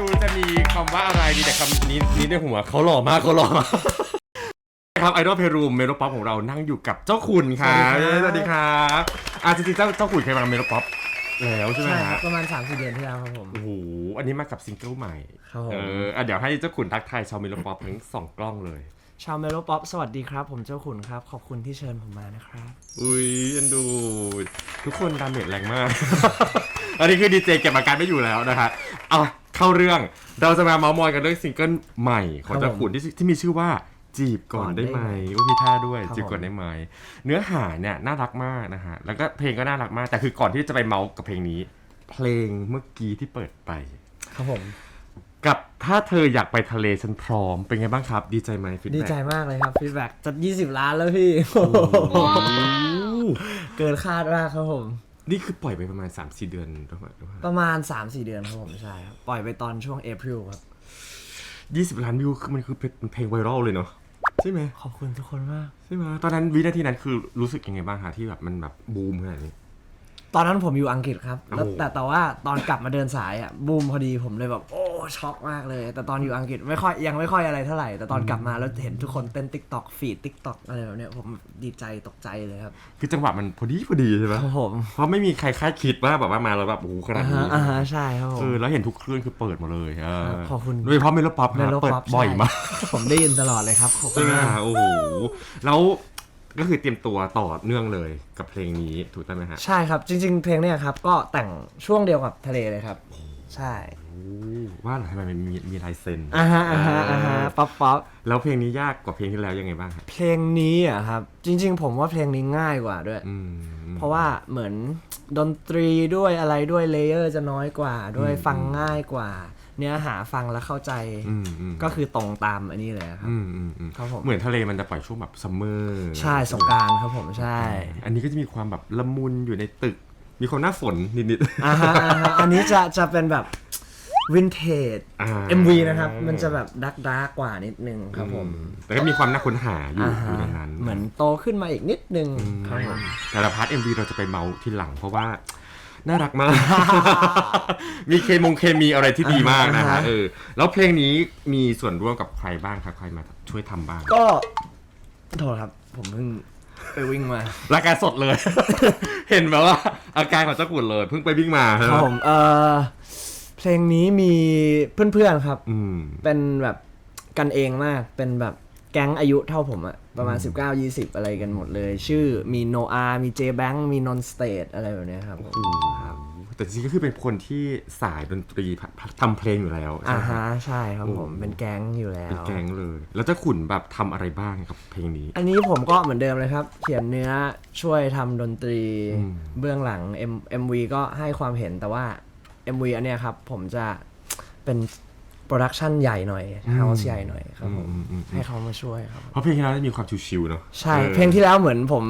รู้จะมีคำว่าอะไรมีแต่คำนี้นี้ในหัวเขาหล่อมากเขาหล่อมากครับไอดอลเพรูมเมโลป๊อปของเรานั่งอยู่กับเจ้าขุนครับสวัสดีครับสวัสดีครับอะจริงๆเจ้าเจ้าขุนเคยมาเมโลป๊อปแล้วใช่ไหมใช่คฮะรับประมาณ3 4เดือนที่แล้วครับผม โอ้โหอันนี้มากับซิงเกิลใหม่ครับผม เอออะเดี๋ยวให้เจ้าขุนทักทายชาวเมโลป๊อปทั้งสองกล้องเลย ชาวเมโลป๊อปสวัสดีครับ ผมเจ้าขุนครับ ขอบคุณที่เชิญผมมานะครับ อุ้ยอันดู ทุกคนดาเมจแรงมาก อันนี้คือดีเจเก็บอาการไม่อยู่แล้วนะคะเอา เข้าเรื่องเราจะมาเมาส์มอยกันเรื่องซิงเกิลใหม่ของครับเจ้าขุนที่ที่มีชื่อว่าจีบก่อนได้ไหมอุ้ยมีท่าด้วยครับจีบก่อนได้ไหมเนื้อหาเนี่ยน่ารักมากนะฮะแล้วก็เพลงก็น่ารักมาก แต่คือก่อนที่จะไปเมาส์กับเพลงนี้ เพลงเมื่อกี้ที่เปิดไป ครับผม กับถ้าเธออยากไปทะเลฉันพร้อมเป็นไงบ้างครับ ดีใจไหมฟีดดีแบ็กใจมากเลยครับฟีดแบ็กจะ20 ล้านแล้วพี่เกินคาดมากครับผม นี่คือปล่อยไปประมาณ 3-4 เดือนหรือเปล่าหรือเปล่าประมาณ 3-4 เดือนครับผมใช่ครับปล่อยไปตอนช่วงเอพริลครับ ยี่สิบล้านวิวคือมันคือเป็นเพลงไวรัลเลยเนาะใช่ไหมขอบคุณทุกคนมาก ใช่ไหมตอนนั้นวินาทีนั้นคือรู้สึกยังไงบ้างคะที่แบบมันแบบบูมขนาดนี้ ตอนนั้นผมอยู่อังกฤษครับ แล้วโอ้แต่แต่ว่าตอนกลับมาเดินสายอะบูมพอดีผมเลยแบบ โอ้ ช็อกมากเลย แต่ตอนอยู่อังกฤษไม่ค่อยยังไม่ค่อยอะไรเท่าไหร่ แต่ตอนกลับมาแล้วเห็นทุกคนเต้นติ๊กต็อกฟีดติ๊กต็อกอะไรแบบเนี้ยผมดีใจตกใจเลยครับ คือจังหวะมันพอดีพอดีใช่ไหมครับผมเพราะไม่มีใครคาดคิดว่าแบบว่ามาแล้วแบบโอ้โหขนาดอ่านี้ฮะอ่าฮะใช่ครับผมเออแล้วเห็นทุกคลื่นคือเปิดหมาเลยเออขอบคุณโดยเฉพาะเมโลป๊อปเมโลเปิดป๊อปบ่อยมากผมได้ยินตลอดเลยครับขอบคุใช่ณไหมมากฮะโอ้โหแล้วก็คือเตรียมตัวต่อเนื่องเลยกับเพลงนี้ถูกต้องไหมฮะ ใช่ครับ จริง ๆ เพลงเนี้ยครับ ก็แต่งช่วงเดียวกับทะเลเลยครับ ใช่โอ้ว่าเหรอทำไมมันมีมีลายเซ็นอ่าฮะอ่าฮะอ่าฮะป๊อปป๊อปแล้วเพลงนี้ยากกว่าเพลงที่แล้วยังไงบ้างครับเพลงนี้อะครับ จริง ๆ ผมว่าเพลงนี้ง่ายกว่าด้วย อืม เพราะว่าเหมือนดนตรีด้วยอะไรด้วยเลเยอร์จะน้อยกว่า ด้วยอืม ฟังง่ายกว่า เนื้อหาฟังแล้วเข้าใจ อืมอืมก็คือตรงตามอันนี้เลยครับ อืมอืมอืมครับผม เหมือนทะเลมันจะปล่อยช่วงแบบซัมเมอร์ใช่สงกรารครับผมใช่ อันนี้ก็จะมีความแบบละมุนอยู่ในตึก มีความน่าฝนนิดๆอ่าฮะอ่าฮะอันนี้จะจะเป็นแบบวินเทจ อ่า MV นะครับ มันจะแบบดักดักกว่านิดนึงครับผมแต่ก็มีความน่าค้นหาอยู่อ่าอฮะยู่ในนั้นเหมือนโตขึ้นมาอีกนิดนึงครับผม แต่ละพาร์ท MV เราจะไปเมาทีหลังเพราะว่า น่ารักมาก มีเคมงเคมีอะไรที่ดีมากนะอ่าฮะ ฮะเออแล้วเพลงนี้มีส่วนร่วมกับใครบ้างครับใครมาช่วยทำบ้าง ก็โทษครับ ผมเพิ่ง ไปวิ่งมา รายการสดเลย เห็นแบบว่า อาการของเจ้ากุ่นเลย เพิ่งไปวิ่งมาครับผมเออเพลงนี้มีเพื่อนๆครับ อืม เป็นแบบกันเองมาก เป็นแบบแก๊งอายุเท่าผมอะประมาณ 19-20 อะไรกันหมดเลย ชื่อมีโนอา มีเจแบงมีนนสเตทอะไรแบบเนี้ยครับครับ แต่จริงๆก็คือเป็นคนที่สายดนตรีทำเพลงอยู่แล้วใช่อ่าไหมฮะใช่ครับผมโอ้เป็นแก๊งอยู่แล้วเป็นแก๊งเลย แล้วเจ้าขุนแบบทำอะไรบ้างกับเพลงนี้ อันนี้ผมก็เหมือนเดิมเลยครับ เขียนเนื้อช่วยทำดนตรีอืม เบื้องหลัง M MV ก็ให้ความเห็นแต่ว่า MV อันเนี้ยครับ ผมจะเป็นโปรดักชันใหญ่หน่อยเฮาส์ใหญ่หน่อยครับผม อืมอืมอืมให้เขามาช่วยครับ เพราะเพลงที่แล้วจะมีความชิวๆเนาะใช่ ออเพลงที่แล้วเหมือนผม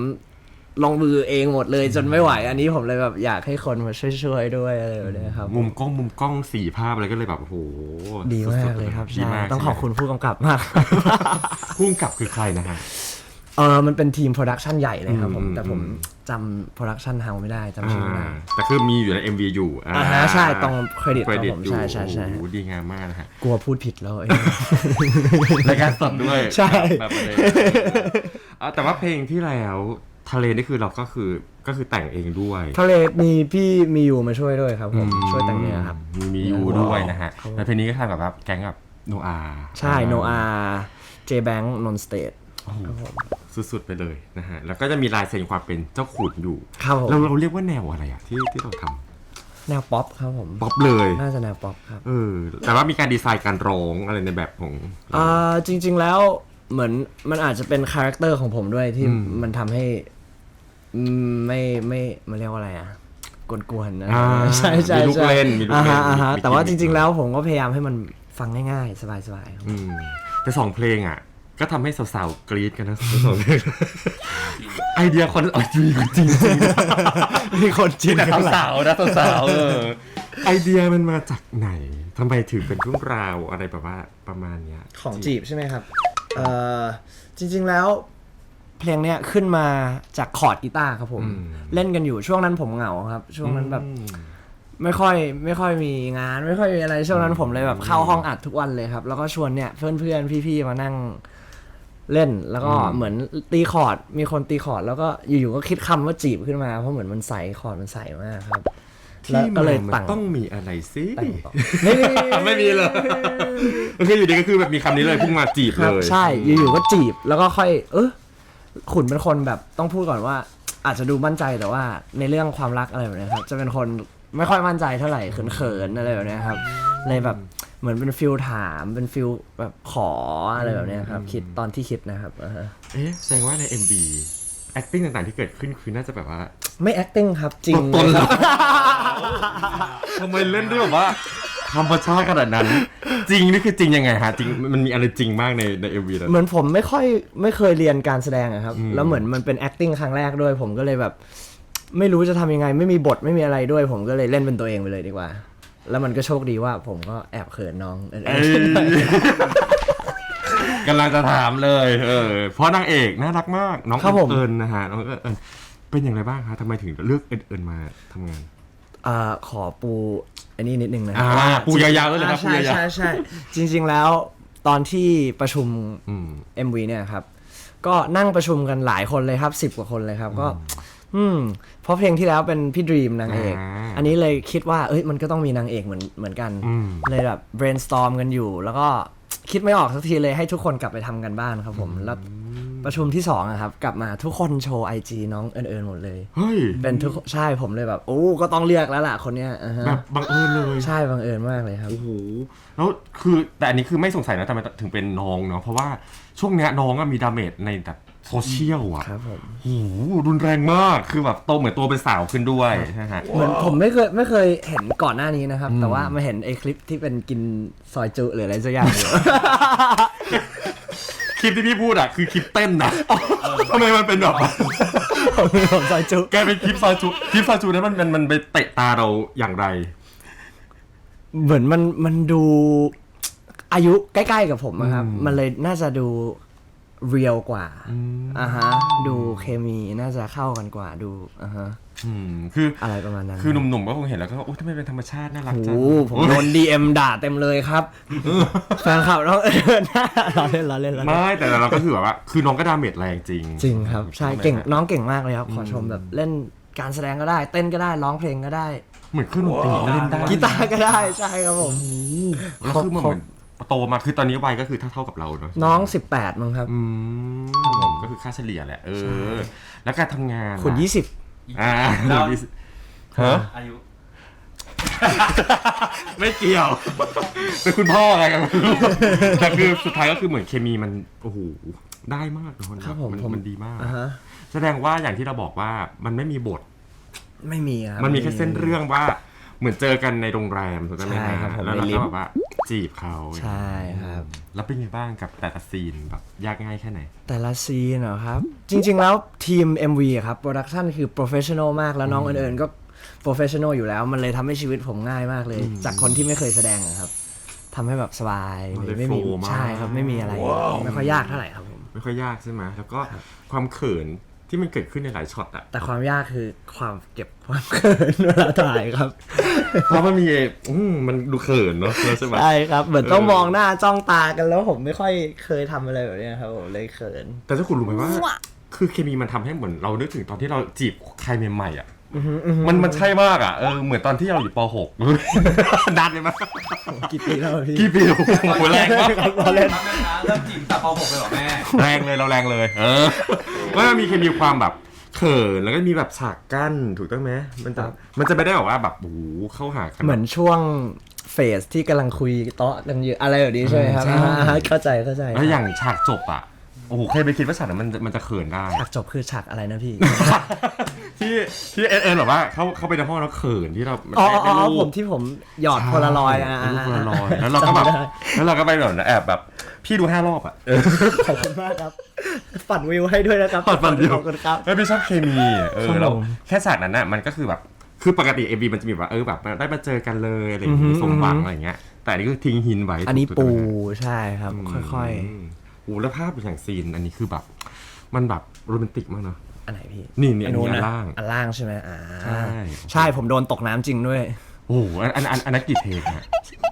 ลงมือเองหมดเลยจนไม่ไหว อันนี้ผมเลยแบบอยากให้คนมาช่วยๆด้วยอะไรแบบเนี้ยครับ มุมกล้องมุมกล้องสีภาพอะไรก็เลยแบบโอ้โหดีมากสุๆเลยครับดีใช่มากต้องขอบคุณผู้กำกับมากพุ่งกับคือใครนะฮะเออมันเป็นทีมโปรดักชันใหญ่เลยครับผมอืมแต่ผมอืมจำโปรดักชันเฮาไม่ได้จำชื่อไม่ได้อ่าแต่คือมีอยู่ใน MV อยู่อ่าฮะใช่ตรงเครดิตเครดิตครับผมอยู่ใช่ใช่ใช่โอ้โหดีงามมากนะฮะ กลัวพูดผิดแล้วเองรายการสดด้วย ใช่แบบประเด็นอะแต่ว่าเพลงที่แล้ว ทะเลนี่คือเราก็คือก็คือแต่งเองด้วยทะเลมีพี่มีอยู่มาช่วยด้วยครับผมช่วยแต่งเนื้อครับ มีมีอยู่ด้วยนะฮะครับผมแล้วเพลงนี้ก็ทำกับแบบแก๊งกับโนอาใช่โนอาเจแบงนนสเตทสุดๆไปเลยนะฮะแล้วก็จะมีลายเซ็นความเป็นเจ้าขุนอยู่ครับผมเราเราเรียกว่าแนวอะไรอะที่ที่เราทำแนวป๊อปครับผมป๊อปเลยน่าจะแนวป๊อปครับเออแต่ว่ามีการดีไซน์การร้องอะไรในแบบของอ่าจริง ๆแล้วเหมือนมันอาจจะเป็นคาแรคเตอร์ของผมด้วยที่อืมมันทำให้ อืมไม่ไม่มันเรียกว่าอะไรอะกวนๆนะอ่าใช่ใช่มีลูกใช่เล่นมีลูกอ่าเล่ฮะนอ่าฮะมีแต่ว่าจกิมมิค ริง ๆ แล้วผมก็พยายามให้มันฟังง่ายๆ สบายๆครับ อืมแต่สองเพลงอะ ก็ทำให้สาวๆกรี๊ดกันนะสองเพลงไอเดียคอนอ๋อจริงจริงจริงมีคนจินแต่สาวๆนะสาวๆเออไอเดียมันมาจากไหนทำไมถึงเป็นเรื่องราวอะไรแบบว่าประมาณเนี้ยของจีบใช่ไหมครับ เอ่อจริงๆแล้ว เพลงเนี้ยขึ้นมาจากคอร์ดกีตาร์ครับผมเล่นกันอยู่ช่วงนั้นผมเหงาครับ ช่วงนั้นแบบอืมไม่ค่อยไม่ค่อยมีงาน ไม่ค่อยมีอะไรช่วงนั้นผมเลยแบบเข้าห้องอัดทุกวันเลยครับ แล้วก็ชวนเนี่ยเพื่อนเพื่อนๆพี่ๆมานั่งเล่นแล้วก็อืมเหมือนตีคอร์ดมีคนตีคอร์ดแล้วก็อยู่ๆก็คิดคำว่าจีบขึ้นมาเพราะเหมือนมันใสคอร์ดมันใสมากครับ แล้วที่ก็เลยมันตั้ง ต้องมีอะไรสิแต่งต่อไม่มีไม่มีเลยก็คืออยู่ดีก็คือแบบมีคำนี้เลยพุ่งมาจีบคเลรับย ใช่อยู่ๆก็จีบแล้วก็ค่อย เออ ขุนเป็นคนแบบต้องพูดก่อนว่า อาจจะดูมั่นใจแต่ว่าในเรื่องความรักอะไรแบบเนี้ยครับ จะเป็นคนไม่ค่อยมั่นใจเท่าไหร่เขินๆอะไรแบบเนี้ยครับเลยแบบเหมือนเป็นฟิลถามเป็นฟิลแบบขออะไรแบบเนี้ยครับ คิดตอนที่คิดนะครับอ่าฮะ เอ๊ะแสดงว่าใน MB acting ต่างๆที่เกิดขึ้นคือน่าจะแบบว่า ไม่ acting ครับจริงตัวตนเลย เหรคอรับทำไมเล่นด้วยแบบว่า ธรรมชาติขนาดนั้น จริงนี่คือจริงยังไงฮะจริงมันมีอะไรจริงมากในใน MV นั้น เหมือนผมไม่ค่อยไม่เคยเรียนการแสดงอะครับอืมแล้วเหมือนมันเป็น acting ครั้งแรกด้วย ผมก็เลยแบบ ไม่รู้จะทำยังไง ไม่มีบทไม่มีอะไรด้วย ผมก็เลยเล่นเป็นตัวเองไปเลยดีกว่า แล้วมันก็โชคดีว่าผมก็แอบเขินน้องเออเอ้ยกำลังจะถามเลย เออ เพราะนางเอกน่ารักมาก น้องครับผม เอิญนะฮะน้องเอิญเป็นอย่างไรบ้างคะทำไมถึงเลือกเอิญเอิญมาทำงาน อ่าขอปู อันนี้นิดนึงนะอ่าว่าปูยาวๆเลยนะครับอ่าปูใช่ยาวๆใช่ใช่จริง ๆแล้วตอนที่ประชุมอืม MV เนี่ยครับ ก็นั่งประชุมกันหลายคนเลยครับสิบกว่าคนเลยครับ ก็ อืมเพราะเพลงที่แล้วเป็นพี่ดรีมนางเอก อ่าอันนี้เลยคิดว่า เอ้ยมันก็ต้องมีนางเอกเหมือนเหมือนกันอืม เลยแบบ brainstorm กันอยู่ แล้วก็คิดไม่ออกสักทีเลยให้ทุกคนกลับไปทำกันบ้านครับผม แล้ว ประชุมที่สองอะครับ กลับมาทุกคนโชว์ IG น้องเอิญเอิญหมดเลย เฮ้ย เป็นทุกใช่ผมเลยแบบโอ้ก็ต้องเลือกแล้วล่ะคนเนี้ยอ่าฮะแบบบังเอิญเลยใช่บังเอิญมากเลยครับ โอ้โหแล้วคือแต่อันนี้คือไม่สงสัยนะทำไมถึงเป็นน้องเนาะเพราะว่าช่วงเนี้ยน้องอะมีดาเมจในแบบโซเชียลอะครับผมโอ้โหรุนแรงมากคือแบบโตเหมือนตัวเป็นสาวขึ้นด้วยนะฮะ เหมือนผมไม่เคยไม่เคยเห็นก่อนหน้านี้นะครับ แต่ว่ามาเห็นไอ้คลิปที่เป็นกินซอยจุหรืออะไรสักอย่างอยู่ คลิปที่พี่พูดอะคือคลิปเต้นนะทำไมมันเป็นแบบผมผมซอยจุแกเป็นคลิปซาจูคลิปซาจูนั้นมันมันมันไปเตะตาเราอย่างไร เหมือนมันมันดูอายุใกล้ๆกับผมอะครับอืมมันเลยน่าจะดูเรียลกว่ามอ่าฮะ ดูเคมีน่าจะเข้ากันกว่าดูอ่าฮะ อืมคืออะไรประมาณนั้นคือหนุ่มๆก็คงเห็นแล้วก็โอ้ทำไมเป็นธรรมชาติน่ารักโอ้จัโหงผมโดน DM ด่าเต็มเลยครับแฟนคลับน้องเอิญเราเล่นเราเล่นเราเล่นไม่แต่เราก็คือแบบว่า คือน้องก็ดาเมจแรงจริง จริงครับใช่ไหมเก่งฮะน้องเก่งมากเลยครับขอชมแบบเล่นการแสดงก็ได้ เต้นก็ได้ร้องเพลงก็ได้ เหมือนเครื่องดนตรีเล่นได้กีตาร์ก็ได้ใช่ครับผมแล้วคือมันเหมือนโตมาคือตอนนี้วัยก็คือเท่าๆกับเราเนาะน้อง18มั้งครับอืมครับผมก็คือค่าเฉลี่ยแหละเออ แล้วการทำงานคุณล่ะ20 อ่าแล้ว ฮะอายุ ไม่เกี่ยว เป็นคุณพ่ออะไรกันไม่รู้แต่คือสุดท้ายก็คือเหมือนเคมีมันโอ้โหได้มากเลยนครับผมมันผมมันดีมาก อ่าฮะ แสดงว่าอย่างที่เราบอกว่ามันไม่มีบท ไม่มีครับมันมีแค่เส้นเรื่องว่า เหมือนเจอกันในโรงแรมถูกต้องไหมใช่ครับผมแล้วเราในลิก็ฟต์ แบบว่าจีบเขาใช่ครับ แล้วเป็นไงบ้างกับแต่ละซีนแบบยากง่ายแค่ไหน แต่ละซีนเหรอครับ จริง ๆ แล้วทีม MV อะครับโปรดักชันคือโปรเฟชชั่นอลมากแล้วน้องเอิญๆก็โปรเฟชชั่นอลอยู่แล้ว มันเลยทำให้ชีวิตผมง่ายมากเลย จากคนที่ไม่เคยแสดงอะครับทำให้แบบสบายมันเลเลยยไม่มีโฟล์มาก ใช่ครับไม่มีอะไร ไม่ค่อยยากเท่าไหร่ครับผม ไม่ค่อยยากใช่ไหมแล้วก็ความเขิน ที่มันเกิดขึ้นในหลายช็อตอะแต่ความยากคือความเก็บความเขินเวลาถ่ายครับ เพราะมันมีอืมมันดูเขินเนาะใช่ไหมใช่ครับ เหมือนต้องเออมองหน้าจ้องตากันแล้วผมไม่ค่อยเคยทำอะไรแบบเนี้ยครับผมเลยเขิน แต่ถ้าคุณรู้ไหมว่า คือเคมีมันทำให้เหมือนเรานึกถึงตอนที่เราจีบใครใหม่ๆอะ มันมันใช่มากอะเออเหมือนตอนที่เราอยู่ป .6 นานเลยมั้ยกี่ปีแล้วพี่กี่ปีโอ้โหแรงมากครับเราเล่นรับแม่ค้าเริ่มจีบตาปอหกเลยเหรอแม่ แรงเลยเราแรงเลย เออว่ามันมีเคมีความแบบเขินแล้วก็มีแบบฉากกั้นถูกต้องไหมมันจะมันจะไม่ได้แบบว่าแบบโอ้โหเข้าหากัน เหมือนช่วงเฟสที่กำลังคุยโต๊ะกันอยู่อะไรแบบนี้ใช่ไหมครับใช่ อ่าเข้าใจเข้าใจ แล้วอย่างฉากจบอะ โอ้โหเคยไปคิดว่าฉากนั้นมันจะมันจะเขินได้ ฉากจบคือฉากอะไรนะพี่ ที่ที่เอ็นเอ็นแบบว่าเขาเข้าไปในห้องแล้วเขินที่เราอ๋ออ๋อได้อ๋อรูปผมที่ผมหยอดโพลารอยด์อะรูปโพลารอยด์แล้วเราก็แบบจำได้ แล้วเราก็ไปแบบแอบแบบ พี่ดูห้ารอบอะขอบคุณมากครับ ฝันวิวให้ด้วยนะครับปัดปันเดียวขอบคุณครับไม่พี่ชอบเคมีอะเอครัอบแล้วผมแค่ฉากนั้นน่ะมันก็คือแบบคือปกติเอบีมันจะมีแบบว่าเออแบบได้มาเจอกันเลยอะไรอย่างอืงี้อฮึสมหวังอะไรอย่างเงี้ย แต่อันนี้คือทิ้งหินไว้อันนี้ถูกปูต้องไหม ใช่ครับ ค่อยมโอ้แล้วภาพอย่างซีนอันนี้คือแบบ มันแบบโรแมนติกมากเนาะๆอันไหนพี่นี่นี่อันนี้ไะอันล่าง อันล่างใช่ไหมอ่าใช่ ใช่ผมโดนตกน้ำจริงด้วย โอ้โหอันอันอันอันนั้นกี่เทคฮะ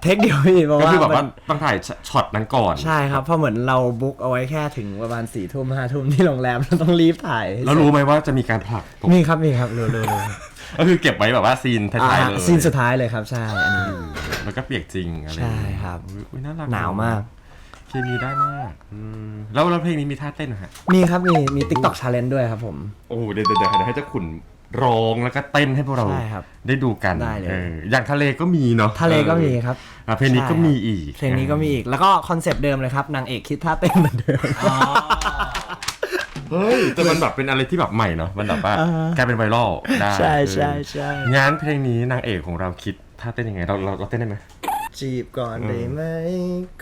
เทคเดียวพี่เพราะก็ว่าคือแบบว่ามันต้องถ่ายช็อตนั้นก่อนใช่ครับ เพราะเหมือนเราบุ๊กเอาไว้แค่ถึงประมาณสี่ทุ่มห้าทุ่มที่โรงแรมเราต้องรีบถ่ายให้แล้วรู้ไหมว่าจะมีการผลักตกมีครับมีครับรู้รู้รู้ก็คือเก็บไว้แบบว่าซีนท้ายๆเลยอ่าซีนสุดท้ายเลยครับใช่อันนี้ แล้วก็เปียกจริงอะไรใช่ครับ อุ๊ยน่ารักหนาวมาก เคมีได้มากอืมแล้วแล้วเพลงนี้มีท่าเต้นนะฮะ มีครับมีมี TikTok Challenge ด้วยครับผม โอ้โหเดี๋ยวเดี๋ยวเดี๋ยวให้เจ้าขุนร้องแล้วก็เต้นให้พวกเราใช่ครับได้ดูกันได้เลย อออย่างทะเลก็มีเนาะทะเลก็มีครับอะเพลงนี้ก็มีอีก เพลงนี้ก็มีอีกแล้วก็คอนเซปต์เดิมเลยครับนางเอกคิดท่าเต้นเหมือนเดิม เฮ้ยแต่มันแบบเป็นอะไรที่แบบใหม่เนาะมันแบบว่าอ่ากลายเป็นไวรัลได้ใช่ใช่เออใช่งานเพลงนี้นางเอกของเราคิดท่าเต้นยังไงเราเราเราเต้นได้ไหม จีบก่อนได้ไหม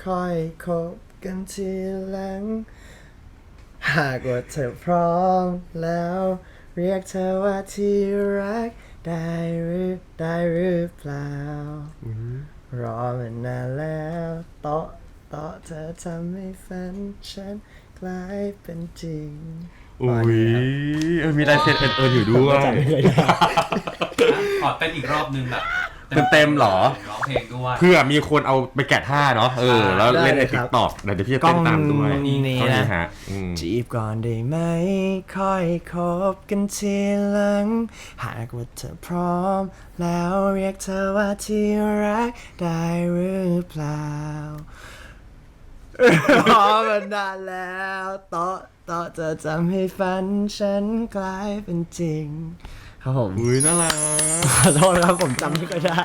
ค่อยคบกันทีหลัง หากว่าเธอพร้อมแล้ว เรียกเธอว่าที่รักได้หรือได้หรือเปล่า รอมานานแล้วโต๊ะโต๊ะเธอทำให้ฝันฉันกลายเป็นจริง อุ้ยเออมีลายเซ็นเอิญเอิญอยู่ด้วย ขอเต้นอีกรอบนึงแบบ เต็มๆเหรอ ร้องเพลงด้วย เพื่อมีคนเอาไปแกะท่าเนาะเออ แล้วเล่นในได้เลยคติ๊รักบต็อกเดี๋ยวพี่จะเต้นตามด้วยกล้องนี้กล้องนะฮะอืม จีบก่อนได้ไหม ค่อยคบกันทีหลัง หากว่าเธอพร้อม แล้วเรียกเธอว่าที่รักได้หรือเปล่ารอมานานแล้วต่อต่อจะทำให้ฝันฉันกลายเป็นจริง ครับผมอุ้ยน่ารักขอโทษนะครับผมจำไม่ค่อยได้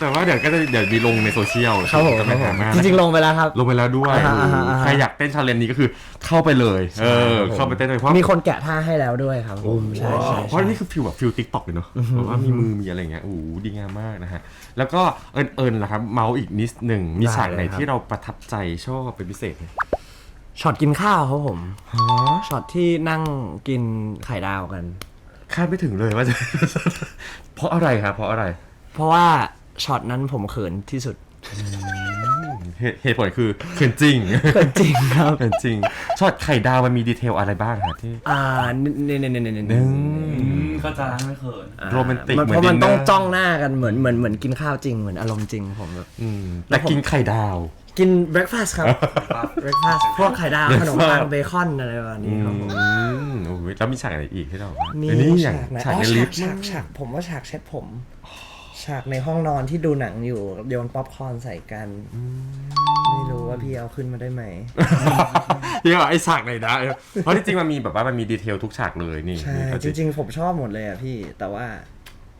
แต่ว่าเดี๋ยวก็จะเดี๋ยวมีลงในโซเชียลครับผมจะคไปรับผหามมาจริงๆลงไปแล้วครับ ลงไปแล้วด้วยอ่าฮะอ่าฮะอ่าฮะ ใครอยากเต้นชาเลนจ์นี้ก็คือเข้าไปเลย เออ เข้าไปเต้นเลยเพราะมีคนแกะท่าให้แล้วด้วยครับผมใช่ใช่เพราะนี่คือฟิลแบบฟิลติ๊กต็อกเลยเนาะแบบว่ามีมือมีอะไรอย่างเงี้ยโอ้โหดีงามมากนะฮะแล้วก็เอิญเอิญล่ะครับเมาส์อีกนิดหนึ่งมีฉากไหนที่เราประทับใจชอบเป็นพิเศษไหมช็อตกินข้าวครับผมฮะช็อตที่นั่งกินไข่ดาวกัน คาดไม่ถึงเลยว่าจะ เพราะอะไรครับ เพราะอะไรเพราะว่าช็อตนั้นผมเขินที่สุดเหตุเหตุผลคือเขินจริงเขินจริงครับ เขินจริงช็อตไข่ดาวมันมีดีเทลอะไรบ้างครับที่อ่าเนเนเนเนเนหนึ่งอืมเข้าใจแล้วไม่เขิน โรแมนติกมันเหมืเพอนราะมัน dinner ต้องจ้องหน้ากันเหมือนเหมือนเหมือนกินข้าวจริงเหมือนอารมณ์จริงผมแบบ อืมแต่กินไข่ดาว กินเบรคฟาสต์ครับเบรคฟาสต์พวกไข่ดาวขนมปังเบคอนอะไรแบบนี้ครับผมอืมโอ้ยแล้วมีฉากไหนอีกที่เราว่ามีอันนี้อย่างไหนฉากอ๋อในลิฟต์ฉากฉากผมว่าฉากเช็ดผม ฉากในห้องนอนที่ดูหนังอยู่โยนป๊อปคอร์นใส่กัน ไม่รู้ว่าพี่เอาขึ้นมาได้ไหมที่ว่าไอ้ฉากไหนนะเออเพราะที่จริงมันมีแบบว่ามันมีดีเทลทุกฉากเลยนี่ใช่นี่เอาจริงๆ ผมชอบหมดเลยอะพี่ แต่ว่า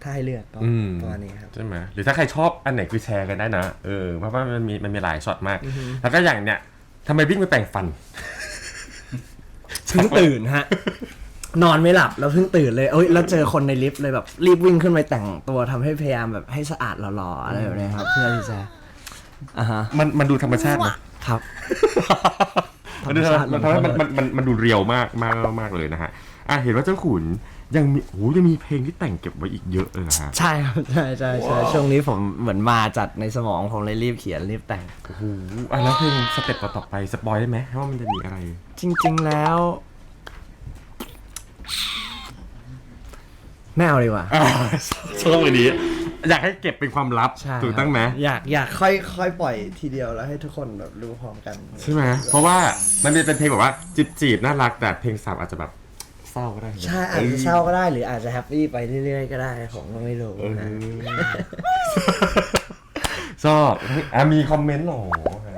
ถ้าให้เลือกก็อืม ประมาณนี้ครับ ใช่ไหมหรือถ้าใครชอบอันไหนคือแชร์กันได้นะเออเพราะว่ามันมีมันมีหลายช็อตมาก แล้วก็อย่างเนี้ยทำไมวิ่งไปแปรงฟัน เพิ่งตื่นฮะ นอนไม่หลับแล้วเพิ่งตื่นเลยเอ้ยแล้วเจอคนในลิฟต์เลยแบบรีบวิ่งขึ้นไปแต่งตัวทำให้พยายามแบบให้สะอาดหล่อๆอะไรแบบนี้ครับ เพื่อที่จะอ่าฮะมันมันดูธรรมชาตินะครับ มันดูธรรมชาติมันทำให้มันมันมันมันดูเรียวมากมากมากเลยนะฮะอะเห็นว่าเจ้าขุน ยังมีโอ้ยยังมีเพลงที่แต่งเก็บไว้อีกเยอะเลยนะฮะ ใช่ครับใช่ใช่ใช่ช่วงนี้ผมเหมือนมาจัดในสมองผมเลยรีบเขียนรีบแต่ง โอ้โหอะแล้วเพลงสเต็ปต่อๆไปสปอยได้ไหมว่ามันจะมีอะไร จริง ๆแล้วไม่เอาดีกว่าอ่าชอบเลยดีอยากให้เก็บเป็นความลับใช่ถูกต้องไหมอยากอยากค่อยค่อยปล่อยทีเดียวแล้วให้ทุกคนแบบรู้พร้อมกัน ใช่ไหมเพราะว่ามันเป็นเพลงแบบว่าจีบจีบๆน่ารักแต่เพลงสามอาจจะแบบ เศร้าก็ได้ใช่อาจจะเศร้าก็ได้หรืออาจจะแฮปปี้ไปเรื่อยๆก็ได้ผมก็ไม่รู้เออนะชอบอะมีคอมเมนต์หรออ่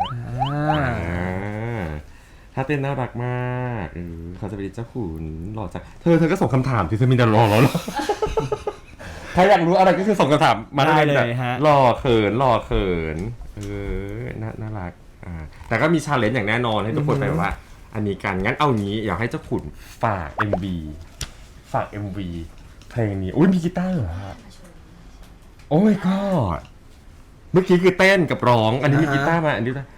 าอ่าถ้าเต้นน่ารักมากเออเขาจะเป็นเจ้าขุนหล่อจังเธอเธอก็ส่งคำถามที่เธอมีแต่รอแล้วหรอใครอยากรู้อะไรก็คือส่งคำถามมาได้แบบเลยฮะ หล่อเขินหล่อเขิน เออน่าน่ารักอ่าแต่ก็มีชาเลนจ์อย่างแน่นอนให้ทุกคนไปว่า อันนี้กันงั้นเอางี้อยากให้เจ้าขุนฝาก MV ฝาก MV เพลงนี้อุ้ยมีกีตาร์เหรอฮะโอ้ยก็เมื่อกี้คือเต้นกับร้อง อันนี้มีกีตาร์มาอันนี้ด้วย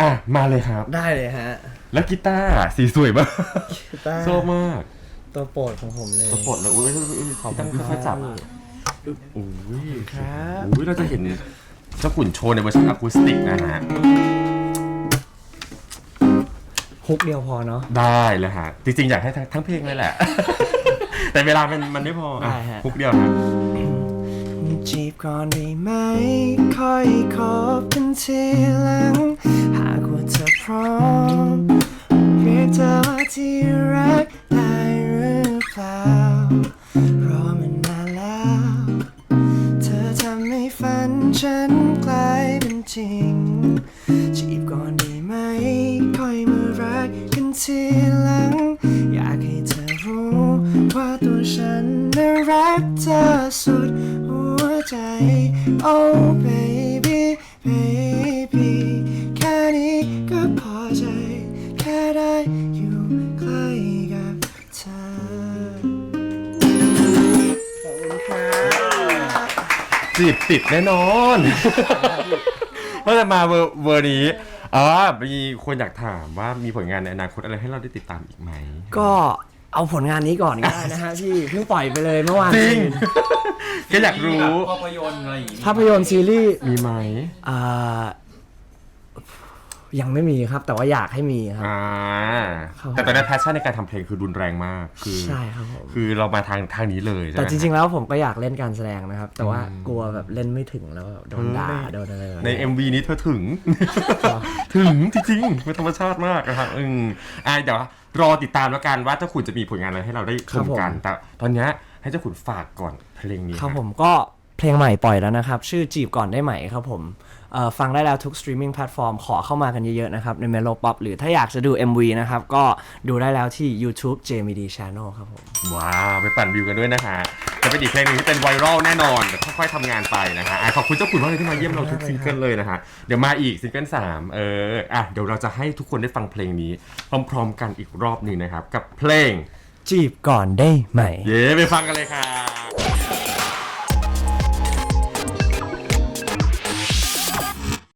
อะมาเลยครับ ได้เลยฮะแล้วกีตาร์สีสวยมากกีตาร์ชอบมากตัวโปรดของผมเลยสปอดเลยอุ้ยขอบคุณค่อยๆจับอุ้ยครับอุ้ยเราจะเห็นเจ้าขุนโชว์ในเวอร์ชันอะคูสติกนะฮะฮุ กเดียวพอเนาะ ได้เลยฮะ จริงๆ อยากให้ทั้งทั้งเพลงเลยแหละ แต่เวลามันมันไม่พออะได้ฮะพุกเดียวฮะ จีบก่อนได้ไหม ค่อยคบกันทีหลัง หากว่าเธอพร้อมเรียกเธอว่าที่รัก เธอสุดหัวใจ Oh baby baby แค่นี้ก็พอใจ แค่ได้อยู่ใกล้กับเธอ ขอบคุณครับจีบติดแน่นอนเพราะจะมาเวอร์เวอร์นี้อ๋อมีคนอยากถามว่ามีผลงานในอนาคตอะไรให้เราได้ติดตามอีกไหม ก็ เอาผลงานนี้ก่อนก็ได้นะฮะพี่เพิ่งปล่อยไปเลยเมื่อวานจริง ก็อยากรู้ ภาพยนตร์อะไรอย่างงี้ภาพยนตร์ซีรีส์มีไหม อ่า ยังไม่มีครับ แต่ว่าอยากให้มีครับ อ่าครับแต่ตอนนี้แพชชั่นในการทำเพลงคือรุนแรงมากคือใช่ครับผม คือเรามาทางทางนี้เลยใช่ไหมแต่จริง ๆ แล้วผมก็อยากเล่นการแสดงนะครับ แต่ว่ากลัวแบบเล่นไม่ถึงแล้วแบบโดนด่าเออ โดนอะไรแบบใน นี้ MV นี้เธอถึง ถึงจริงๆเป็นธรรมชาติมากนะครับอืมอ่าเดี๋ยวรอติดตามแล้วกันว่าเจ้าขุนจะมีผลงานอะไรให้เราได้ชมกันแต่ตอนเนี้ยให้เจ้าขุนฝากก่อนเพลงนี้ครับฮะผมก็ เพลงใหม่ปล่อยแล้วนะครับ ชื่อจีบก่อนได้ไหมครับผมเอ่อฟังได้แล้วทุกสตรีมมิ่งแพลตฟอร์มขอเข้ามากันเยอะๆนะครับ ใน Melo Pop หรือถ้าอยากจะดู MV นะครับ ก็ดูได้แล้วที่ YouTube JMD Channel ครับผม ว้าว ไปปั่นวิวกันด้วยนะฮะจะเป็นอีกเพลงหนึงที่เป็นไวรัลแน่นอนเดี๋ยวค่อยๆทำงานไปนะฮะอะขอบคุณเจ้าขุนมากเลยที่มาเยี่ยมเราทุกซิงเกิลเลยนะฮะเดี๋ยวมาอีกซิงเกิลสามเอออะเดี๋ยวเราจะให้ทุกคนได้ฟังเพลงนี้ พร้อมๆ กันอีกรอบหนึ่งนะครับ กับเพลงจีบก่อนได้ไหมเย้ไปฟังกันเลยครับ